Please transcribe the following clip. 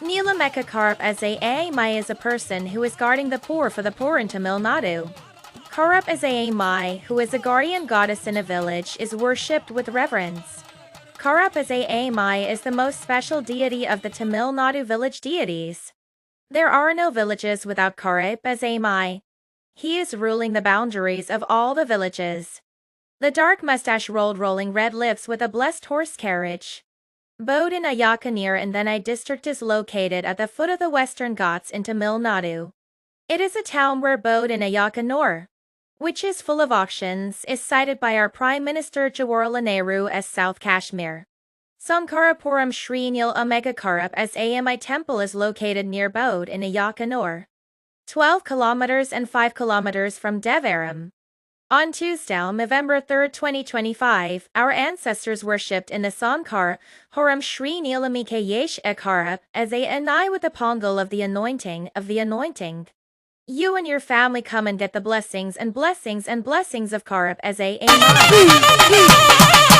Neela Mekakarp as a A Mai is a person who is guarding the poor for the poor in Tamil Nadu. Karup as a Mai, who is a guardian goddess in a village, is worshipped with reverence. Karup as a Mai is the most special deity of the Tamil Nadu village deities. There are no villages without Karup as a Mai. He is ruling the boundaries of all the villages. The dark mustache rolled rolling red lips with a blessed horse carriage. Bode in Ayakanir and Thenai district is located at the foot of the Western Ghats in Tamil Nadu. It is a town where Bode in Ayakanur, which is full of auctions, is cited by our Prime Minister Jawaharlal Nehru as South Kashmir. Sankarapuram Sri Nil Omegakarup as AMI temple is located near Bode in Ayakanur. 12 kilometers and 5 kilometers from Devaram. On Tuesday, November 3, 2025, our ancestors worshipped in the Sankar, Horam Shri Nilamike Yesh Ekara, as a Anai with the Pongal of the anointing of the anointing. You and your family come and get the blessings and blessings and blessings of Karab as a Anai.